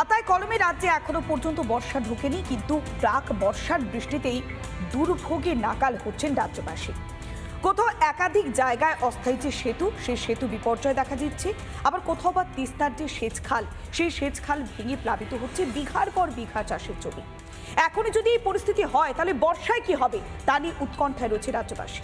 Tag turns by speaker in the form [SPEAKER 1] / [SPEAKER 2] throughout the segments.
[SPEAKER 1] খাতায় কলমে রাজ্যে এখনও পর্যন্ত বর্ষা ঢোকেনি, কিন্তু প্রাক বর্ষার বৃষ্টিতেই দুর্ভোগে নাকাল হচ্ছেন রাজ্যবাসী। কোথাও একাধিক জায়গায় অস্থায়ী যে সেতু, সেই সেতু বিপর্যয় দেখা দিচ্ছে। আবার কোথাও বা তিস্তার যে সেচ খাল সেই সেচ খাল ভেঙে প্লাবিত হচ্ছে বিঘার পর বিঘা চাষের জমি। এখনই যদি এই পরিস্থিতি হয়, তাহলে বর্ষায় কি হবে? তা নিয়ে উৎকণ্ঠায় রয়েছে রাজ্যবাসী।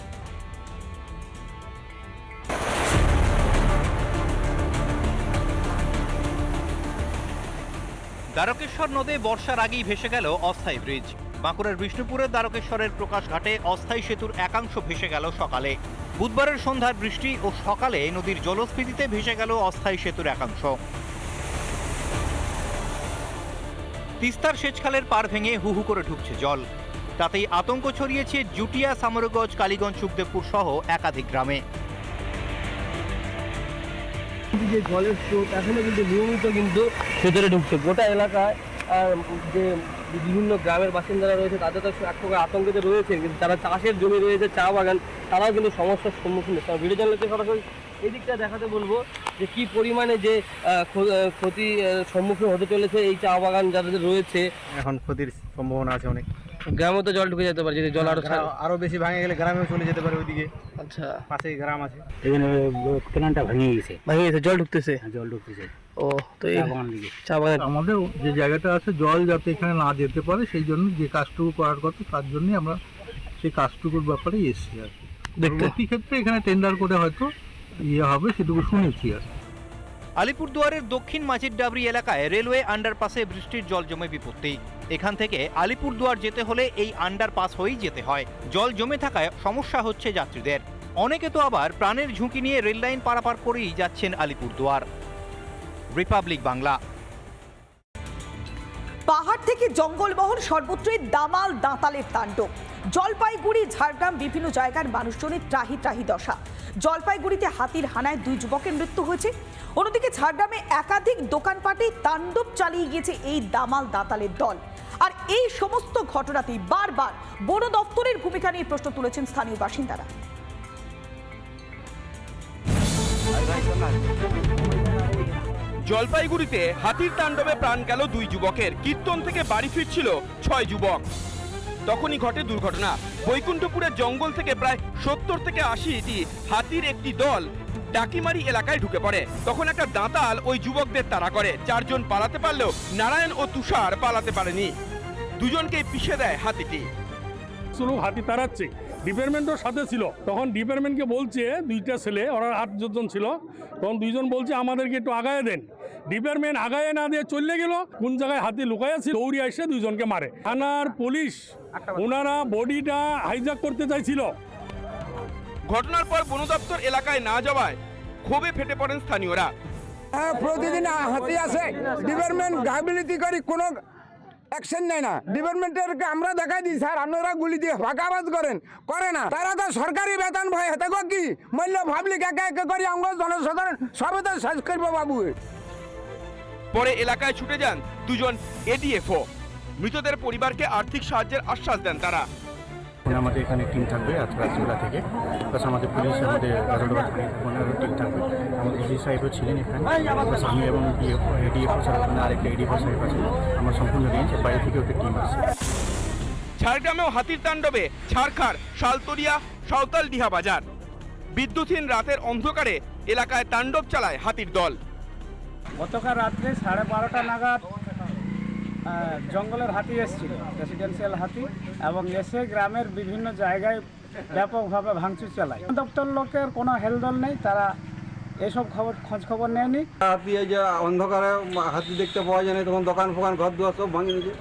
[SPEAKER 2] দ্বারকেশ্বর নদে বর্ষার আগেই ভেসে গেল অস্থায়ী ব্রিজ। বাঁকুড়ার বিষ্ণুপুরের দ্বারকেশ্বরের প্রকাশ ঘাটে অস্থায়ী সেতুর একাংশ ভেসে গেল সকালে। বুধবারের সন্ধ্যার বৃষ্টি ও সকালে নদীর জলস্ফীতিতে ভেসে গেল অস্থায়ী সেতুর একাংশ। তিস্তার সেচখালের পার ভেঙে হু হু করে ঢুকছে জল। তাতেই আতঙ্ক ছড়িয়েছে জুটিয়া, সামরগঞ্জ, কালীগঞ্জ, সুখদেবপুর সহ একাধিক গ্রামে।
[SPEAKER 3] যে জলের স্রোত, এখনও কিন্তু নিয়মিত কিন্তু ভেতরে ঢুকছে। গোটা এলাকায় যে বিভিন্ন গ্রামের বাসিন্দারা রয়েছে, তাদের তো এক প্রকার আতঙ্কিত রয়েছে, কিন্তু যারা চাষের জমি রয়েছে, চা বাগান, তারাও কিন্তু সমস্যার সম্মুখীন হচ্ছে। ভিডিও চ্যানেলকে সরাসরি এই দিকটা দেখাতে বলব, যে কি পরিমাণে যে ক্ষতি সম্মুখীন হতে চলেছে এই চা বাগান যাদের রয়েছে।
[SPEAKER 4] এখন ক্ষতির সম্ভাবনা আছে অনেক।
[SPEAKER 3] গ্রামে তো জল ঢুকে যেতে পারে যদি জল আরও
[SPEAKER 4] আরও বেশি ভাঙে গেলে গ্রামেও চলে যেতে পারে ওইদিকে।
[SPEAKER 3] আচ্ছা।
[SPEAKER 4] পাশেই গ্রাম আছে।
[SPEAKER 5] এখানে কেনানটা ভেঙে গেছে।
[SPEAKER 3] ভেঙে গেছে জল ঢুকতেছে?
[SPEAKER 5] জল ঢুকতেছে।
[SPEAKER 3] ও তো এই
[SPEAKER 5] চা বাগান দিকে।
[SPEAKER 6] আমাদের যে জায়গাটা আছে জল যাতে এখানে না যেতে পারে সেই জন্য যে কাজটুকু করার কথা তার জন্যই আমরা সেই কাজটুকুর ব্যাপারে এসেছি আর কি।
[SPEAKER 3] দেখতে।
[SPEAKER 6] ক্ষেত্রে এখানে টেন্ডার করে হয়তো ইয়ে হবে সেটুকু শুনেছি আর কি।
[SPEAKER 2] আলিপুরদুয়ারের দক্ষিণ মাঝির ডাবরি এলাকায় রেলওয়ে আন্ডারপাসে বৃষ্টির জল জমে বিপত্তি। এখান থেকে আলিপুরদুয়ার যেতে হলে এই আন্ডারপাস হয়েই যেতে হয়। জল জমে থাকায় সমস্যা হচ্ছে যাত্রীদের। অনেকে তো আবার প্রাণের ঝুঁকি নিয়ে রেললাইন পারাপার করেই যাচ্ছেন আলিপুরদুয়ার। রিপাবলিক বাংলা।
[SPEAKER 1] পাহাড় থেকে জঙ্গলমহল সর্বত্রই দামাল দাঁতালের তাণ্ডব। জলপাইগুড়ি, ঝাড়গ্রাম বিভিন্ন জায়গার মানুষজনের ত্রাহি ত্রাহি দশা। জলপাইগুড়িতে হাতির হানায় দুই যুবকের মৃত্যু হয়েছে। অন্যদিকে ঝাড়গ্রামে একাধিক দোকানপাটে তাণ্ডব চালিয়ে গিয়েছে এই দামাল দাঁতালের দল। আর এই সমস্ত ঘটনাতেই বারবার বন দপ্তরের ভূমিকা নিয়ে প্রশ্ন তুলেছেন স্থানীয় বাসিন্দারা।
[SPEAKER 7] জলপাইগুড়িতে হাতির তাণ্ডবে প্রাণ গেল দুই যুবকের। কীর্তন থেকে বাড়ি ফিরছিল ছয় যুবক। তখনই ঘটে দুর্ঘটনা। বৈকুণ্ঠপুরের জঙ্গল থেকে প্রায় সত্তর থেকে আশিটি হাতির একটি দল ডাকিমারি এলাকায় ঢুকে পড়ে। তখন একটা দাঁতাল ওই যুবকদের তাড়া করে। চারজন পালাতে পারলেও নারায়ণ ও তুষার পালাতে পারেনি। দুজনকেই পিষে দেয় হাতিটি।
[SPEAKER 8] হাতি তাড়াচ্ছে। ডিপার্টমেন্টও সাথে ছিল। তখন ডিপার্টমেন্টকে বলছে দুইটা ছেলে ওরা আট আটজন ছিল তখন দুইজন বলছে আমাদেরকে একটু আগায় দেন। ডিপার্টমেন্ট আগায় না দিয়ে চলে গেল কোন জায়গায় হাতি লুকাই আছে দৌড়ে এসে দুইজনকে মারে। থানার পুলিশ ওনারা বডিটা হাইজাক করতে চাইছিল।
[SPEAKER 7] ঘটনার পর বন দপ্তর এলাকায় না যাওয়ায় ক্ষোভে ফেটে পড়েন স্থানীয়রা।
[SPEAKER 9] হ্যাঁ, প্রতিদিন হাতি আসে। ডিপার্টমেন্ট গাফিলতি করি কোনো অ্যাকশন নেয় না। ডিপার্টমেন্টের আমরা দেখাই দিই, স্যার, আপনারা গুলি দিয়ে ফাঁকাবাজ করেন। করে না। তারা তো সরকারি বেতন ভয় হেতে কি মূল্য ভাবলি একে একে করি, আমরা জনসাধারণ সবে তো শেষ করব বাবু।
[SPEAKER 7] পরে এলাকায় ছুটে যান দুজন এডিএফও মৃতদের পরিবারকে আর্থিক সাহায্যের আশ্বাস দেন তারা।
[SPEAKER 5] এখন আমাদের এখানে টিম থাকবে আজ রাত্রিবেলা থেকে। প্লাস আমাদের পুলিশ আমাদের গারোডোবা থানায় ওনারও টিম থাকবে। আমাদের ওসি সাহেবও ছিলেন এখানে। প্লাস আমি এবং ডিএফও এডিএফও সাহেব আরেকটা এডিএফও সাহেব আছে। আমার সম্পূর্ণ রেঞ্জ বাইরে থেকে ওকে টিম আসছে।
[SPEAKER 7] ঝাড়গ্রামেও হাতির তাণ্ডবে ছাড়খাড় শালতরিয়া সাঁওতাল ডিহা বাজার। বিদ্যুৎহীন রাতের অন্ধকারে এলাকায় তাণ্ডব চালায় হাতির দল।
[SPEAKER 10] গতকাল রাত্রে সাড়ে বারোটা নাগাদ জঙ্গলের হাতি এসেছিল রেসিডেন্সিয়াল হাতি এবং এসে গ্রামের বিভিন্ন জায়গায় ব্যাপকভাবে ভাঙচুর চালায়। দপ্তর লোকের কোনো হেলদল নেই তারা এসব খবর খোঁজ খবর নেয়নি।
[SPEAKER 9] হাতি এই যে অন্ধকারে হাতি দেখতে পাওয়া যায় না তখন দোকান ফোকান ঘর দুয়ার সব ভাঙে নিয়েছে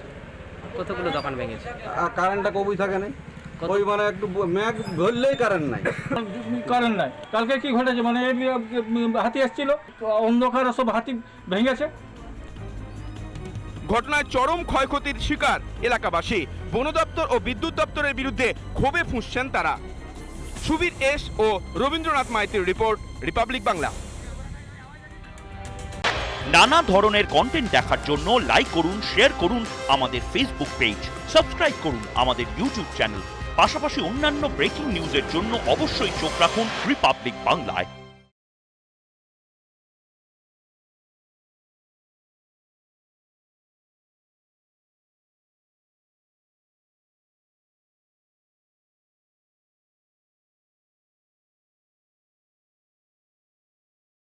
[SPEAKER 3] কতগুলো দোকান ভেঙেছে?
[SPEAKER 9] আর কারেন্টটা কবই থাকে না। ওই মানে একটু ম্যাগ ধরলেই কারেন্ট নাই।
[SPEAKER 10] করেন নাই। কালকে কি ঘটেছে? মানে হাতি এসেছিল অন্ধকার সব হাতি ভেঙেছে।
[SPEAKER 7] ঘটনায় চরম ক্ষয়ক্ষতির শিকার এলাকাবাসী। বন দপ্তর ও বিদ্যুৎ দপ্তরের বিরুদ্ধে ক্ষোভে ফুঁসছেন তারা। সুবীর এস ও রবীন্দ্রনাথ মাইতির রিপোর্ট, রিপাবলিক বাংলা।
[SPEAKER 11] নানা ধরনের কন্টেন্ট দেখার জন্য লাইক করুন শেয়ার করুন আমাদের ফেসবুক পেজ সাবস্ক্রাইব করুন আমাদের ইউটিউব চ্যানেল পাশাপাশি অন্যান্য ব্রেকিং নিউজের জন্য অবশ্যই চোখ রাখুন রিপাবলিক বাংলায়